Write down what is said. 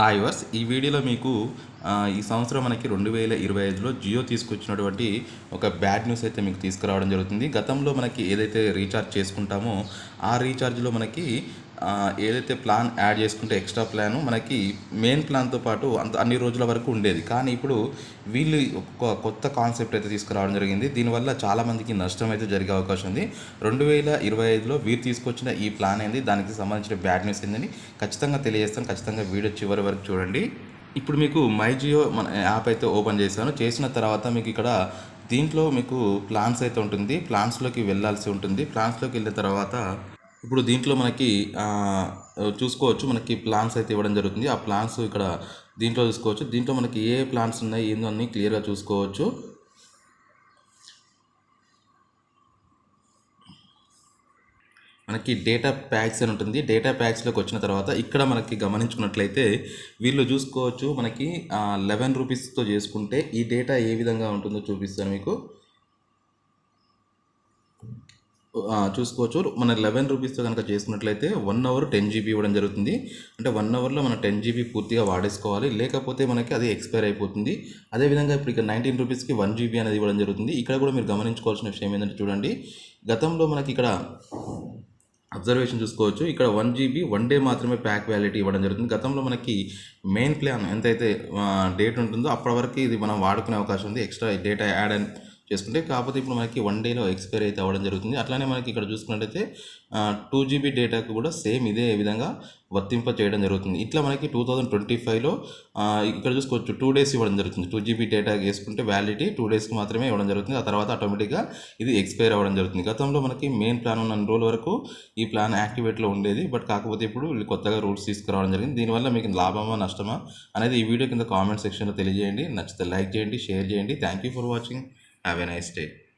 Hi verse ఈ వీడియోలో మీకు ఈ సంవత్సరం మనకి రెండు వేల ఇరవై ఐదులో జియో తీసుకొచ్చినటువంటి ఒక బ్యాడ్ న్యూస్ అయితే మీకు తీసుకురావడం జరుగుతుంది. గతంలో మనకి ఏదైతే రీఛార్జ్ చేసుకుంటామో ఆ రీఛార్జ్లో మనకి ఏదైతే ప్లాన్ యాడ్ చేసుకుంటే ఎక్స్ట్రా ప్లాన్ మనకి మెయిన్ ప్లాన్తో పాటు అంత అన్ని రోజుల వరకు ఉండేది. కానీ ఇప్పుడు వీళ్ళు ఒక కొత్త కాన్సెప్ట్ అయితే తీసుకురావడం జరిగింది. దీనివల్ల చాలామందికి నష్టం అయితే జరిగే అవకాశం ఉంది. రెండు వేల ఇరవై ఐదులో వీరు తీసుకొచ్చిన ఈ ప్లాన్ ఏంది? దానికి సంబంధించిన బ్యాడ్ న్యూస్ ఏందని ఖచ్చితంగా తెలియజేస్తాను. ఖచ్చితంగా వీడియో చివరి వరకు చూడండి. ఇప్పుడు మీకు మై జియో మన యాప్ అయితే ఓపెన్ చేశాను. చేసిన తర్వాత మీకు ఇక్కడ దీంట్లో మీకు ప్లాన్స్ అయితే ఉంటుంది. ప్లాన్స్లోకి వెళ్ళాల్సి ఉంటుంది. ప్లాన్స్లోకి వెళ్ళిన తర్వాత ఇప్పుడు దీంట్లో మనకి చూసుకోవచ్చు మనకి ప్లాన్స్ అయితే ఇవ్వడం జరుగుతుంది. ఆ ప్లాన్స్ ఇక్కడ దీంట్లో చూసుకోవచ్చు. దీంట్లో మనకి ఏ ప్లాన్స్ ఉన్నాయి ఏందో అన్నీ క్లియర్గా చూసుకోవచ్చు. మనకి డేటా ప్యాక్స్ అని ఉంటుంది. డేటా ప్యాక్స్లోకి వచ్చిన తర్వాత ఇక్కడ మనకి గమనించుకున్నట్లయితే వీళ్ళు చూసుకోవచ్చు. మనకి లెవెన్ రూపీస్తో చేసుకుంటే ఈ డేటా ఏ విధంగా ఉంటుందో చూపిస్తాను మీకు. చూసుకోవచ్చు. మన లెవెన్ రూపీస్తో కనుక చేసుకున్నట్లయితే వన్ అవర్ టెన్ జీబీ ఇవ్వడం జరుగుతుంది. అంటే వన్ అవర్లో మనం టెన్ జీబీ పూర్తిగా వాడేసుకోవాలి. లేకపోతే మనకి అది ఎక్స్పైర్ అయిపోతుంది. అదేవిధంగా ఇప్పుడు ఇక్కడ నైన్టీన్ రూపీస్కి వన్ జీబీ అనేది ఇవ్వడం జరుగుతుంది. ఇక్కడ కూడా మీరు గమనించుకోవాల్సిన విషయం ఏంటంటే చూడండి. గతంలో మనకి ఇక్కడ అబ్జర్వేషన్ చూసుకోవచ్చు. ఇక్కడ వన్ జీబీ వన్ డే మాత్రమే ప్యాక్ వ్యాలిటీ ఇవ్వడం జరుగుతుంది. గతంలో మనకి మెయిన్ ప్లాన్ ఎంతైతే డేట్ ఉంటుందో అప్పటి వరకు ఇది మనం వాడుకునే అవకాశం ఉంది. ఎక్స్ట్రా డేటా యాడ్ అని చేసుకుంటే కాకపోతే ఇప్పుడు మనకి వన్ డేలో ఎక్స్పైర్ అయితే అవ్వడం జరుగుతుంది. అట్లానే మనకి ఇక్కడ చూసుకున్నట్టయితే టూ జీబీ డేటాకు కూడా సేమ్ ఇదే విధంగా వర్తింప చేయడం జరుగుతుంది. ఇట్లా మనకి టూ థౌజండ్ ట్వంటీ ఫైవ్లో ఇక్కడ చూసుకోవచ్చు టూ డేస్ ఇవ్వడం జరుగుతుంది. టూ జీబీ డేటా వేసుకుంటే వ్యాలిడిటీ టూ డేస్కి మాత్రమే ఇవ్వడం జరుగుతుంది. ఆ తర్వాత ఆటోమేటిక్గా ఇది ఎక్స్పైర్ అవ్వడం జరుగుతుంది. గతంలో మనకి మెయిన్ ప్లాన్ ఉన్న రోజుల వరకు ఈ ప్లాన్ యాక్టివేట్లో ఉండేది. బట్ కాకపోతే ఇప్పుడు కొత్తగా రూల్స్ తీసుకురావడం జరిగింది. దీనివల్ల మీకు లాభమా నష్టమా అనేది ఈ వీడియో కింద కామెంట్ సెక్షన్లో తెలియజేయండి. నచ్చితే లైక్ చేయండి షేర్ చేయండి. Thank you for watching Have a nice day.